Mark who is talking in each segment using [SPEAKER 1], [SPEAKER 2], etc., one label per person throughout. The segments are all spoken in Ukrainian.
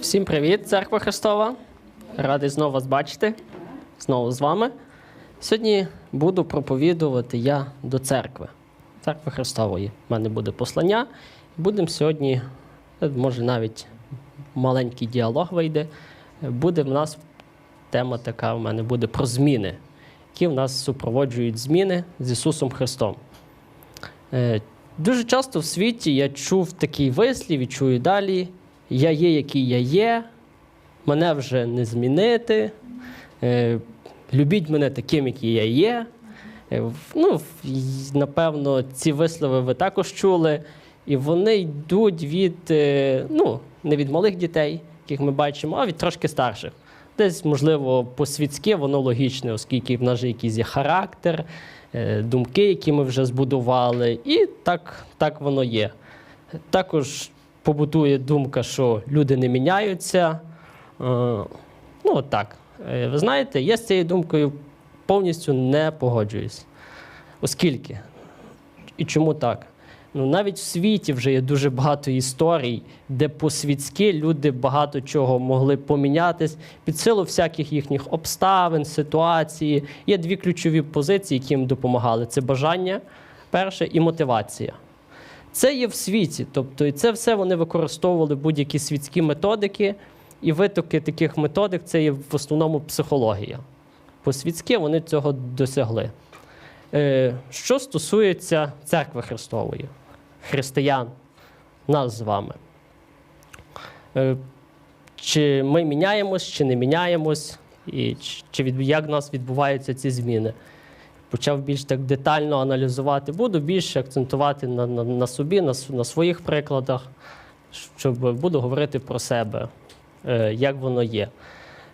[SPEAKER 1] Всім привіт, церква Христова. Радий знову вас бачити. Знову з вами. Сьогодні буду проповідувати я до церкви, церкви Христової. У мене буде послання. Будемо сьогодні, е, може навіть маленький діалог вийде. Буде в нас тема така в мене буде про зміни, які в нас супроводжують зміни з Ісусом Христом. Е, Дуже часто в світі я чув такий вислів і чую далі: я є, який я є, мене вже не змінити. Е, Любіть мене таким, який я є. Е, Ну, напевно, ці вислови ви також чули. І вони йдуть від, е, ну, не від малих дітей, яких ми бачимо, а від трошки старших. Десь, можливо, по-світськи воно логічне, оскільки в нас же якийсь є характер, думки, які ми вже збудували, і так, так воно є. Також побутує думка, що люди не міняються. Е, Ну, от так. Е, Ви знаєте, я з цією думкою повністю не погоджуюсь. Оскільки? І чому так? Ну, навіть в світі вже є дуже багато історій, де по-світськи люди багато чого могли помінятись під силу всяких їхніх обставин, ситуації. Є дві ключові позиції, які їм допомагали: це бажання, перше, і мотивація. Це є в світі, тобто і це все вони використовували будь-які світські методики, і витоки таких методик це є в основному психологія. По-світськи вони цього досягли. Е, Що стосується церкви Христової, християн, нас з вами. Е, Чи ми міняємось, чи не міняємось, і чи від, як в нас відбуваються ці зміни? Почав більш так детально аналізувати, буду більше акцентувати на, на, на собі, на, на своїх прикладах, щоб буду говорити про себе, е, як воно є.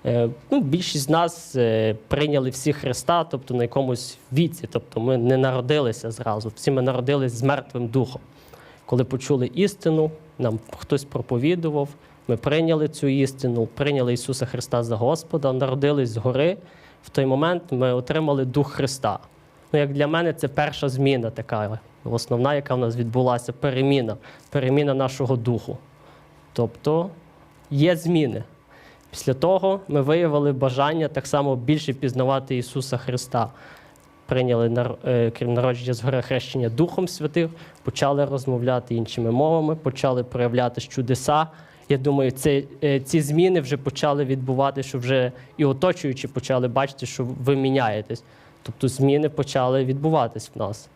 [SPEAKER 1] Е, Ну, більшість з нас е, прийняли всі Христа, тобто на якомусь віці. Тобто ми не народилися зразу. Всі ми народились з мертвим духом. Коли почули істину, нам хтось проповідував, ми прийняли цю істину, прийняли Ісуса Христа за Господа, народились згори. В той момент ми отримали Дух Христа. Ну, як для мене, це перша зміна така, основна, яка в нас відбулася, переміна, переміна нашого духу. Тобто є зміни. Після того ми виявили бажання так само більше пізнавати Ісуса Христа. Прийняли е, крім народження згори хрещення Духом Святим, почали розмовляти іншими мовами, почали проявляти чудеса. Я думаю, це, е, ці зміни вже почали відбувати, що вже і оточуючі почали бачити, що ви міняєтесь. Тобто зміни почали відбуватись в нас.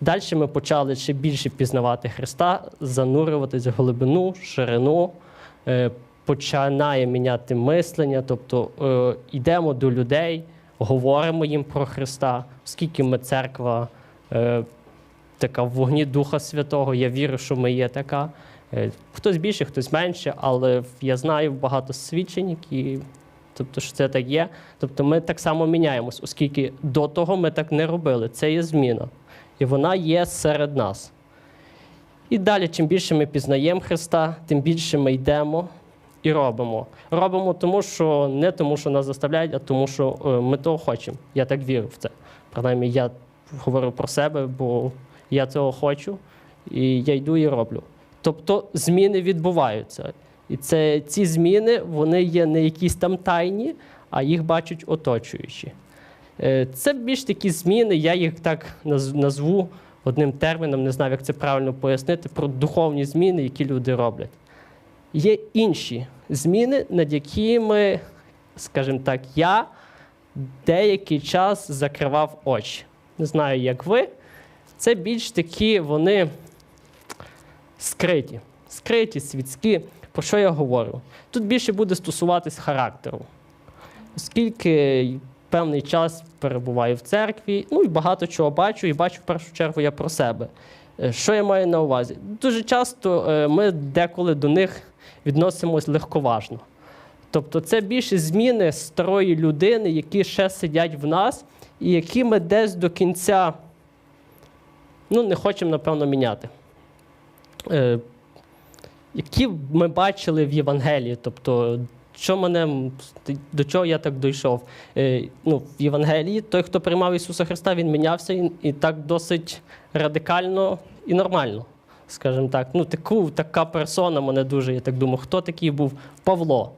[SPEAKER 1] Далі ми почали ще більше пізнавати Христа, занурюватись в глибину, ширину, е, починає міняти мислення, тобто е, йдемо до людей, говоримо їм про Христа, оскільки ми церква така в вогні Духа Святого, я вірю, що ми є така. Е, хтось більше, хтось менше, але я знаю багато свідчень, які. Тобто, що це так є. Тобто ми так само міняємось, оскільки до того ми так не робили. Це є зміна. І вона є серед нас. І далі, чим більше ми пізнаємо Христа, тим більше ми йдемо і робимо. Робимо тому, що не тому, що нас заставляють, а тому, що е, ми того хочемо. Я так вірю в це. Принаймні, я говорю про себе, бо я цього хочу, і я йду і роблю. Тобто зміни відбуваються. І це, ці зміни вони є не якісь там тайні, а їх бачать оточуючі. Е, Це більш такі зміни, я їх так назву одним терміном, не знаю, як це правильно пояснити, про духовні зміни, які люди роблять. Є інші зміни, над якими, скажімо так, я деякий час закривав очі. Не знаю, як ви. Це більш такі вони скриті, скриті, світські. Про що я говорю? Тут більше буде стосуватись характеру. Оскільки певний час перебуваю в церкві, ну і багато чого бачу, і бачу в першу чергу я про себе. Е, Що я маю на увазі? Дуже часто е, ми деколи до них відносимось легковажно. Тобто це більше зміни старої людини, які ще сидять в нас, і які ми десь до кінця ну, не хочемо, напевно, міняти. Е, які ми бачили в Євангелії, тобто, що мене, до чого я так дійшов? Е, ну, в Євангелії той, хто приймав Ісуса Христа, він мінявся і, так досить радикально і нормально. скажімо так. Ну, таку, така персона мене дуже, я так думаю, хто такий був Павло.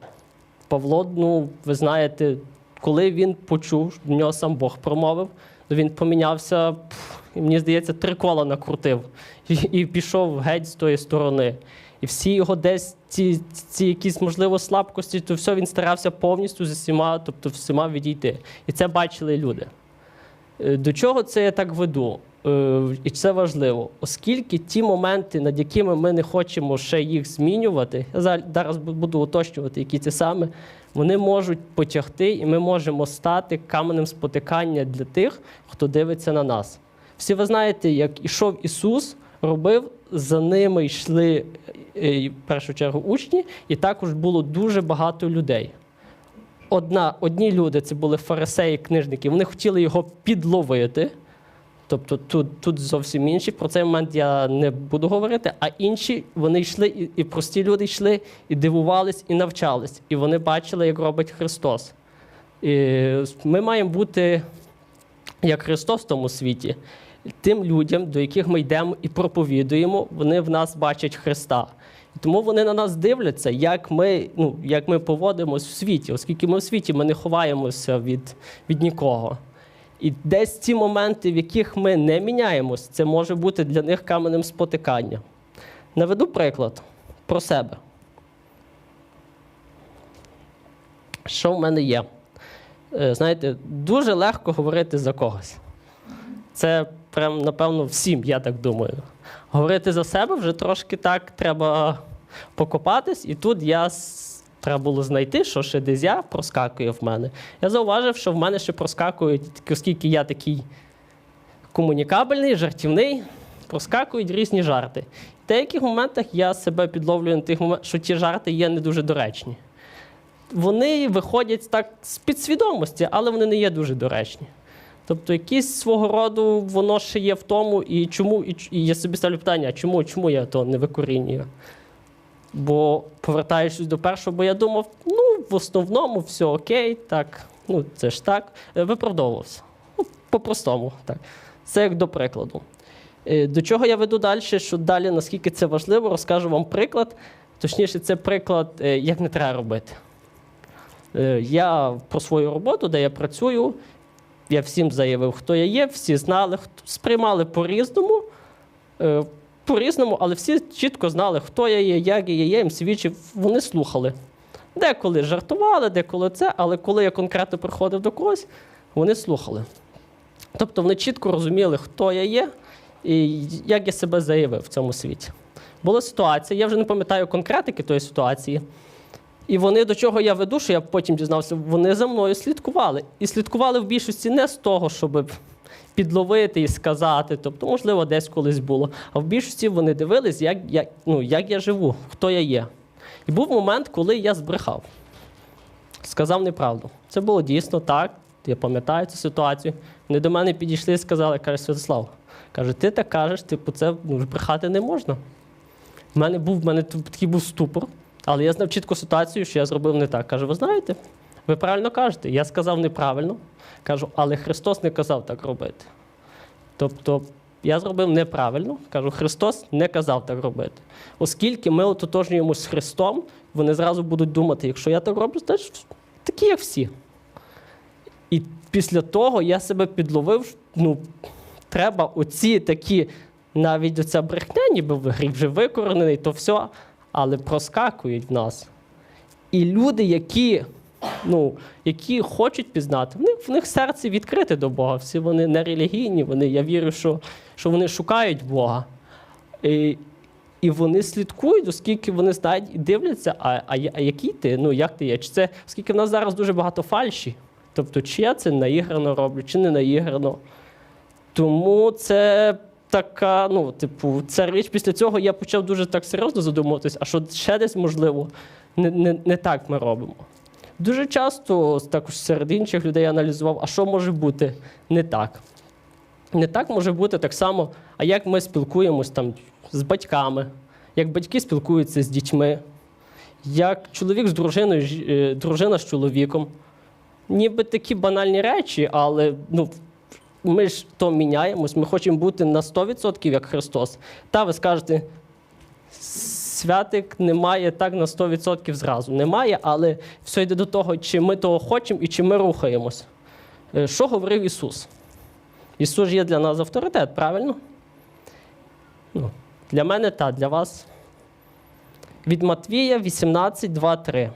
[SPEAKER 1] Павло, ну, ви знаєте, коли він почув, до нього сам Бог промовив, він помінявся, пф, і мені здається, три кола накрутив і, і пішов геть з тої сторони. І всі його десь ці, ці якісь, можливо, слабкості, то все він старався повністю з усіма, тобто всіма відійти. І це бачили люди. Е, До чого це я так веду? Е, І це важливо, оскільки ті моменти, над якими ми не хочемо ще їх змінювати, я зараз буду уточнювати, які це саме, вони можуть потягти, і ми можемо стати каменем спотикання для тих, хто дивиться на нас. Всі ви знаєте, як ішов Ісус, робив, за ними йшли е, в першу чергу учні, і також було дуже багато людей одна, одні люди, це були фарисеї, книжники, вони хотіли його підловити. Тобто тут, тут зовсім інші. Про цей момент я не буду говорити. А інші вони йшли, і, і прості люди йшли, і дивувались, і навчались. І вони бачили, як робить Христос. І ми маємо бути як Христос в тому світі. Тим людям, до яких ми йдемо і проповідуємо, вони в нас бачать Христа. Тому вони на нас дивляться, як ми, ну, як ми поводимось в світі, оскільки ми в світі ми не ховаємося від, від нікого. І десь ці моменти, в яких ми не міняємось, це може бути для них каменем спотикання. Наведу приклад про себе. Що в мене є? Е, Знаєте, дуже легко говорити за когось. Це прям, напевно, всім, я так думаю. Говорити за себе вже трошки так треба покопатись, і тут я треба було знайти, що ще десь я проскакує в мене. Я зауважив, що в мене ще проскакують, оскільки я такий комунікабельний, жартівний, проскакують різні жарти. В деяких моментах я себе підловлюю на тих моментах, що ті жарти є не дуже доречні. Вони виходять так з підсвідомості, але вони не є дуже доречні. Тобто, якісь свого роду воно ще є в тому, і чому, і, і я собі ставлю питання, чому, чому я то не викорінюю? Бо повертаючись до першого, бо я думав, ну, в основному все окей, так, ну це ж так, Е, виправдовувався. Ну, по-простому, так. Це як до прикладу. Е, До чого я веду далі, що далі, наскільки це важливо, розкажу вам приклад. Точніше, це приклад, е, як не треба робити. Е, Я про свою роботу, де я працюю, я всім заявив, хто я є, всі знали, сприймали по-різному, е, по-різному, але всі чітко знали, хто я є, як я є, я їм свідчив, вони слухали. Деколи жартували, деколи це, але коли я конкретно приходив до когось, вони слухали. Тобто вони чітко розуміли, хто я є і як я себе заявив в цьому світі. Була ситуація, я вже не пам'ятаю конкретики тої ситуації. І вони до чого я веду, що я потім дізнався, вони за мною слідкували. І слідкували в більшості не з того, щоб підловити і сказати, тобто, можливо, десь колись було. А в більшості вони дивились, як, як, ну, як я живу, хто я є. І був момент, коли я збрехав, сказав неправду. Це було дійсно так. Я пам'ятаю цю ситуацію. Вони до мене підійшли і сказали, каже, Святослав, каже, ти так кажеш, типу, це ну, брехати не можна. У мене був в мене такий був ступор, але я знав чітку ситуацію, що я зробив не так. Каже, ви знаєте, ви правильно кажете, я сказав неправильно. Кажу, але Христос не казав так робити. Тобто я зробив неправильно, кажу, Христос не казав так робити. Оскільки ми ототожнюємося з Христом, вони зразу будуть думати, якщо я так роблю, значить такі, як всі. І після того я себе підловив, ну, треба оці такі, навіть оця брехня, ніби в гріх вже викоренений, то все, але проскакують в нас. І люди, які, ну, які хочуть пізнати, в них, в них серце відкрите до Бога. Всі вони не релігійні, вони, я вірю, що, що вони шукають Бога. І, і вони слідкують, оскільки вони знають і дивляться, а, а, а який ти? Ну, як ти є? Чи це, оскільки в нас зараз дуже багато фальші. Тобто, чи я це наіграно роблю, чи не наіграно. Тому це така, ну, типу, ця річ після цього я почав дуже так серйозно задумуватись, а що ще десь можливо не, не, не так ми робимо. Дуже часто також серед інших людей аналізував, а що може бути не так. Не так може бути так само, а як ми спілкуємось там з батьками, як батьки спілкуються з дітьми, як чоловік з дружиною, е, дружина з чоловіком. Ніби такі банальні речі, але ну, ми ж то міняємось, ми хочемо бути на 100% як Христос. Та ви скажете, Святик немає так на 100% зразу. Немає, але все йде до того, чи ми того хочемо і чи ми рухаємось. Е, Що говорив Ісус? Ісус є для нас авторитет, правильно? Ну, для мене та, для вас. Від Матвія 18, 2, 3.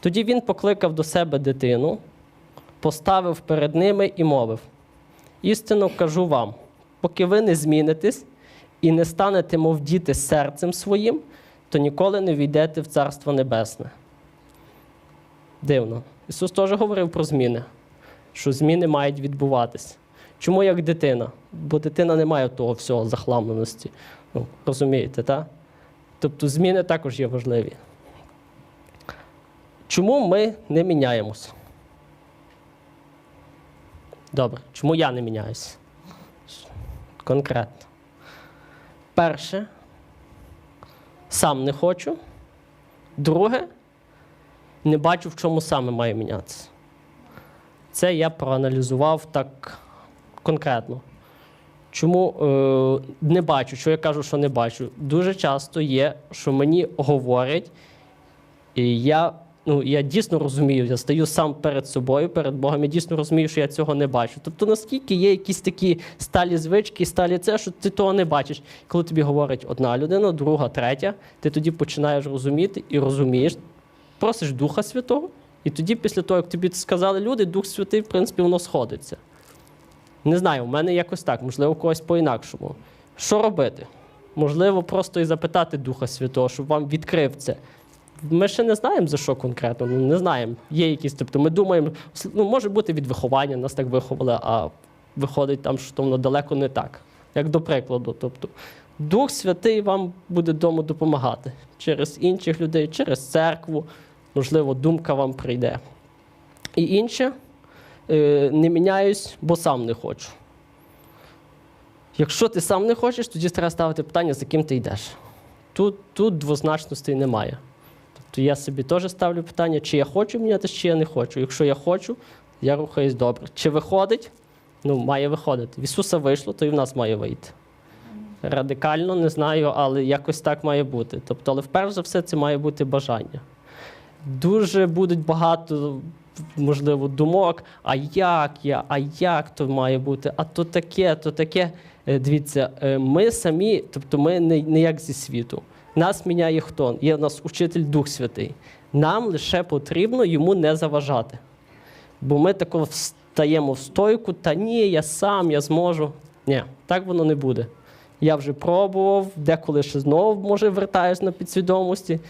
[SPEAKER 1] Тоді він покликав до себе дитину, поставив перед ними і мовив: Істинно кажу вам, поки ви не змінитесь і не станете, мов діти, серцем своїм, то ніколи не війдете в Царство Небесне. Дивно. Ісус теж говорив про зміни, що зміни мають відбуватись. Чому як дитина? Бо дитина не має того всього захламленості. Ну, розумієте, так? Тобто зміни також є важливі. Чому ми не міняємось? Добре, чому я не міняюсь? Конкретно. Перше, сам не хочу. Друге, не бачу, в чому саме маю мінятися. Це я проаналізував так конкретно. Чому е, не бачу? Що я кажу, що не бачу? Дуже часто є, що мені говорять, і я, ну, я дійсно розумію, я стою сам перед собою, перед Богом, я дійсно розумію, що я цього не бачу. Тобто, наскільки є якісь такі сталі звички, сталі це, що ти того не бачиш. Коли тобі говорить одна людина, друга, третя, ти тоді починаєш розуміти і розумієш, просиш Духа Святого, і тоді, після того, як тобі сказали люди, Дух Святий, в принципі, воно сходиться. Не знаю, у мене якось так, можливо, у когось по-інакшому. Що робити? Можливо, просто і запитати Духа Святого, щоб вам відкрив це. Ми ще не знаємо за що конкретно, ну не знаємо. Є якісь, тобто ми думаємо, ну може бути від виховання, нас так виховали, а виходить там, що воно далеко не так. Як до прикладу. Тобто, Дух Святий вам буде дому допомагати через інших людей, через церкву, можливо, думка вам прийде. І інше, е, не міняюсь, бо сам не хочу. Якщо ти сам не хочеш, тоді треба ставити питання, за ким ти йдеш. Тут, тут двозначностей немає. Тобто я собі теж ставлю питання, чи я хочу мінятися, чи я не хочу. Якщо я хочу, я рухаюсь добре. Чи виходить? Ну, має виходити. В Ісуса вийшло, то і в нас має вийти. Радикально не знаю, але якось так має бути. Тобто, але вперше за все це має бути бажання. Дуже будуть багато, можливо, думок, а як я, а як то має бути, а то таке, то таке. Е, Дивіться, е, ми самі, тобто ми не, не як зі світу. Нас міняє хто? Є в нас учитель Дух Святий. Нам лише потрібно йому не заважати. Бо ми тако встаємо в стойку, та ні, я сам, я зможу. Ні, так воно не буде. Я вже пробував, деколи ще знову, може, вертаюсь на підсвідомості.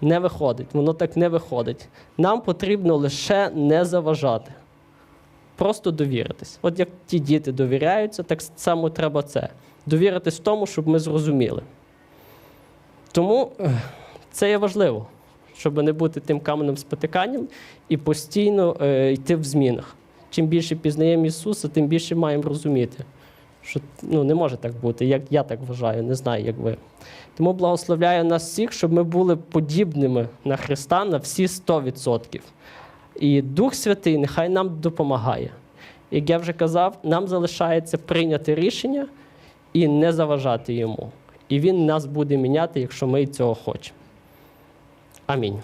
[SPEAKER 1] Не виходить, воно так не виходить. Нам потрібно лише не заважати. Просто довіритись. От як ті діти довіряються, так само треба це. Довіритись тому, щоб ми зрозуміли. Тому це є важливо, щоб не бути тим каменем спотиканням і постійно е, йти в змінах. Чим більше пізнаємо Ісуса, тим більше маємо розуміти, що ну, не може так бути, як я так вважаю, не знаю, як ви. Тому благословляю нас всіх, щоб ми були подібними на Христа на всі 100%. І Дух Святий нехай нам допомагає. Як я вже казав, нам залишається прийняти рішення і не заважати йому. І він нас буде міняти, якщо ми цього хочемо. Амінь.